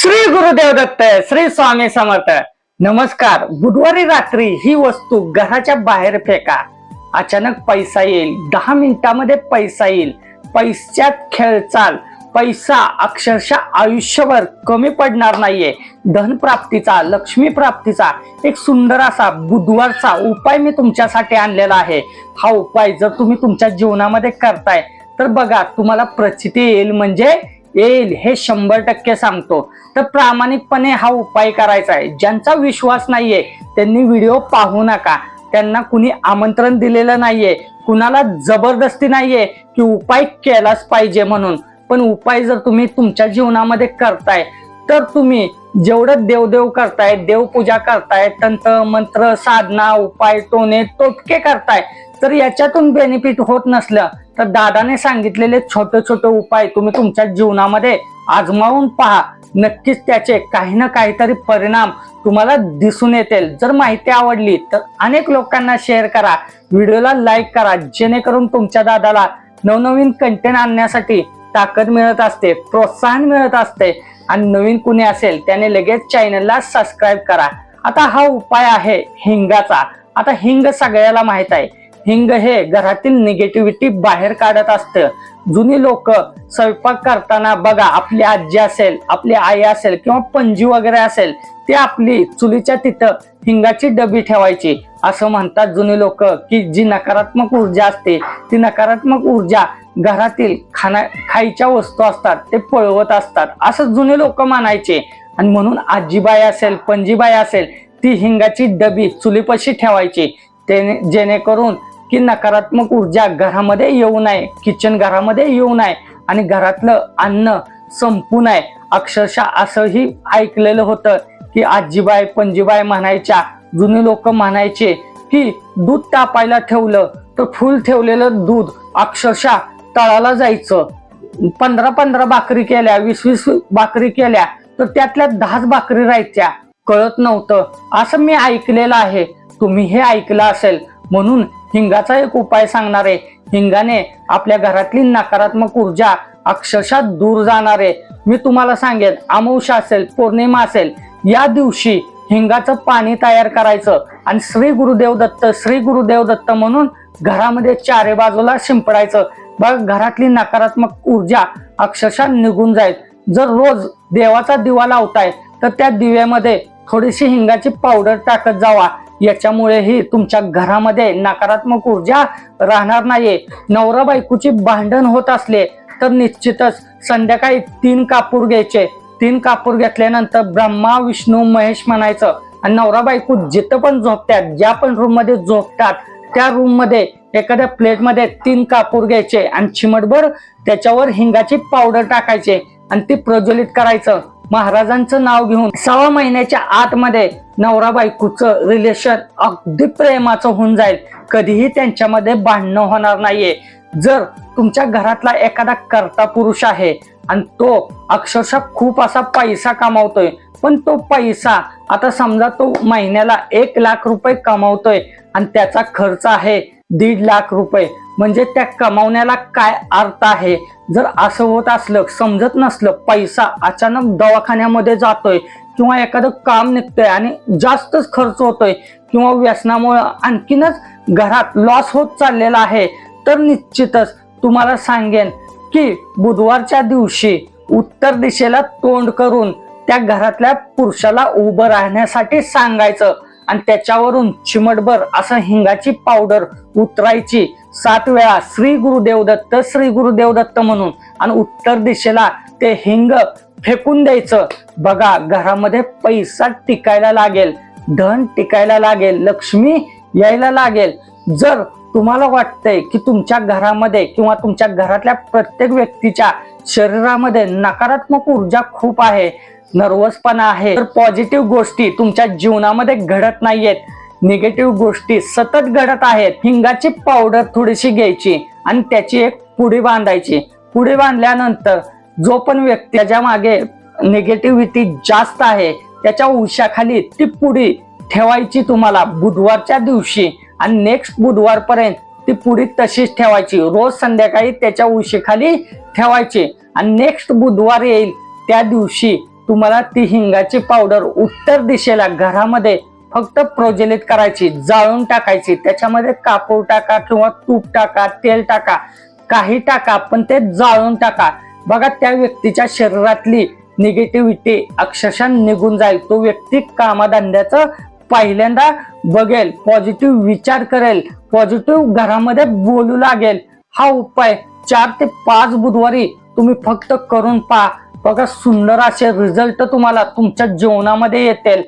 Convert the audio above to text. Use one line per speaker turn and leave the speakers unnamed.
श्री गुरुदेव दत्त श्री स्वामी समर्थ. नमस्कार. बुधवारी रात्री ही वस्तू घराच्या बाहेर फेका. अचानक पैसा येईल. दहा मिनिटामध्ये पैसा येईल. पैशात खेळचाल पैसा अक्षरशः आयुष्यभर कमी पडणार नाहीये. धन प्राप्तीचा लक्ष्मी प्राप्तीचा एक सुंदर असा बुधवारचा उपाय मी तुमच्यासाठी आणलेला आहे. हा उपाय जर तुम्ही तुमच्या जीवनामध्ये करताय तर बघा तुम्हाला प्रचिती येईल. म्हणजे येईल हे शंभर टक्के सांगतो. तर प्रामाणिकपणे हा उपाय करायचा आहे. ज्यांचा विश्वास नाहीये त्यांनी व्हिडिओ पाहू नका. त्यांना कुणी आमंत्रण दिलेलं नाहीये कुणाला जबरदस्ती नाहीये की उपाय केलाच पाहिजे म्हणून. पण उपाय जर तुम्ही तुमच्या जीवनामध्ये करताय तर तुम्ही जेवढं देवदेव करताय देवपूजा करताय तंत्र मंत्र साधना उपाय टोने तोटके करताय तर याच्यातून बेनिफिट होत नसलं तर दादाने सांगितलेले छोटे छोटे उपाय तुम्ही तुमच्या जीवनामध्ये आजमावून पहा. नक्कीच त्याचे काही ना काहीतरी परिणाम तुम्हाला दिसून येतील. जर माहिती आवडली तर अनेक लोकांना शेअर करा. व्हिडिओला लाईक करा. जेणेकरून तुमच्या दादाला नवनवीन कंटेंट आणण्यासाठी ताकद मिळत असते प्रोत्साहन मिळत असते. आणि नवीन कुणी असेल त्याने लगेच चॅनलला सबस्क्राईब करा. आता हा उपाय आहे हिंगाचा. आता हिंग सगळ्याला माहीत आहे. हिंग हे घरातील निगेटिव्हिटी बाहेर काढत असतं. जुनी लोक स्वयंपाक करताना बघा आपली आजी असेल आपली आई असेल किंवा पणजी वगैरे असेल ते आपली चुलीच्या तिथं हिंगाची डबी ठेवायची. असं म्हणतात जुनी लोक की जी नकारात्मक ऊर्जा असते ती नकारात्मक ऊर्जा घरातील खाना खायच्या वस्तू असतात ते पळवत असतात. असं जुने लोक मानायचे आणि म्हणून आजीबाई असेल पणजीबाई असेल ती हिंगाची डबी चुलीपाशी ठेवायची. ते जेणेकरून की नकारात्मक ऊर्जा घरामध्ये येऊ नये किचन घरामध्ये येऊ नये आणि घरातलं अन्न संपू नये. अक्षरशः असंही ऐकलेलं होतं की आजीबाई पणजीबाई म्हणायच्या जुने लोक म्हणायचे की दूध तापायला ठेवलं तर फुल ठेवलेलं दूध अक्षरशः तळाला जायचं. पंधरा पंधरा भाकरी केल्या वीस वीस भाकरी केल्या तर त्यातल्या दहाच भाकरी राहायच्या. कळत नव्हतं. असं मी ऐकलेलं आहे. तुम्ही हे ऐकलं असेल. म्हणून हिंगाचा एक उपाय सांगणार आहे. हिंगाने आपल्या घरातली नकारात्मक ऊर्जा अक्षरशः दूर जाणारे मी तुम्हाला सांगेन अमावस्या असेल पौर्णिमा असेल या दिवशी हिंगाचं पाणी तयार करायचं आणि श्री गुरुदेव दत्त श्री गुरुदेव दत्त म्हणून घरामध्ये चारे बाजूला शिंपडायचं. बघ घरातली नकारात्मक ऊर्जा अक्षरशः निघून जाईल. जर रोज देवाचा दिवा लावताय तर त्या दिव्यामध्ये थोडीशी हिंगाची पावडर टाकत जावा. याच्यामुळेही तुमच्या घरामध्ये नकारात्मक ऊर्जा राहणार नाहीये. नवरा बायकोची भांडण होत असले तर निश्चितच संध्याकाळी तीन कापूर घ्यायचे. तीन कापूर घेतल्यानंतर ब्रह्मा विष्णू महेश म्हणायचं आणि नवरा बायको जिथं पण झोपतात ज्या पण रूममध्ये झोपतात त्या रूममध्ये एखाद्या प्लेटमध्ये तीन कापूर घ्यायचे आणि चिमटभर त्याच्यावर हिंगाची पावडर टाकायचे आणि ती प्रज्वलित करायचं. महाराजांचं नाव घेऊन सहा महिन्याच्या आतमध्ये नवरा बायकोचं रिलेशन अगदी प्रेमाचं होऊन जाईल. कधीही त्यांच्यामध्ये भांडणं होणार नाहीये. जर तुमच्या घरातला एखादा कर्ता पुरुष आहे आणि तो अक्षरशः खूप असा पैसा कमावतोय पण तो पैसा आता समजा तो महिन्याला एक लाख रुपये कमावतोय आणि त्याचा खर्च आहे दीड लाख रुपये. म्हणजे त्या कमावण्याला काय अर्थ आहे? जर असं होत असलं समजत नसलं पैसा अचानक दवाखान्यामध्ये जातोय किंवा एखादं काम निघतंय आणि जास्तच खर्च होतोय किंवा व्यसनामुळे आणखीनच घरात लॉस होत चाललेला आहे तर निश्चितच तुम्हाला सांगेन की बुधवारच्या दिवशी उत्तर दिशेला तोंड करून त्या घरातल्या पुरुषाला उभं राहण्यासाठी सांगायचं. आणि त्याच्यावरून चिमटभर असं हिंगाची पावडर उतरायची. सात वेळा श्री गुरुदेव दत्त श्री गुरुदेव दत्त म्हणून. आणि उत्तर दिशेला ते हिंग फेकून द्यायचं. बघा घरामध्ये पैसा टिकायला लागेल धन टिकायला लागेल लक्ष्मी यायला लागेल. जर तुम्हाला वाटतंय की तुमच्या घरामध्ये किंवा तुमच्या घरातल्या प्रत्येक व्यक्तीच्या शरीरामध्ये नकारात्मक ऊर्जा खूप आहे नर्वसपणा आहे. तर पॉझिटिव्ह गोष्टी तुमच्या जीवनामध्ये घडत नाहीयेत. निगेटिव्ह गोष्टी सतत घडत आहेत. हिंगाची पावडर थोडीशी घ्यायची आणि त्याची एक पुडी बांधायची. पुडी बांधल्यानंतर जो पण व्यक्ती त्याच्यामागे निगेटिव्हिटी जास्त आहे त्याच्या उशाखाली ती पुडी ठेवायची तुम्हाला बुधवारच्या दिवशी आणि नेक्स्ट बुधवारपर्यंत ती पुडी तशीच ठेवायची. रोज संध्याकाळी त्याच्या उशीखाली ठेवायची आणि नेक्स्ट बुधवार येईल त्या दिवशी तुम्हाला ती हिंगाची पावडर उत्तर दिशेला घरामध्ये फक्त प्रोजेलित करायची जाळून टाकायची. त्याच्यामध्ये कापूर टाका किंवा तूप टाका तेल टाका काही टाका पण ते जाळून टाका. बघा त्या व्यक्तीच्या शरीरातली निगेटिव्हिटी अक्षरशः निघून जाईल. तो व्यक्ती कामाधंद्याचं पहिल्यांदा बघेल पॉझिटिव्ह विचार करेल पॉझिटिव्ह घरामध्ये बोलू लागेल. हा उपाय चार ते पाच बुधवारी तुम्ही फक्त करून पहा. बघा सुंदर असे रिझल्ट तुम्हाला तुमच्या जीवनामध्ये येतील.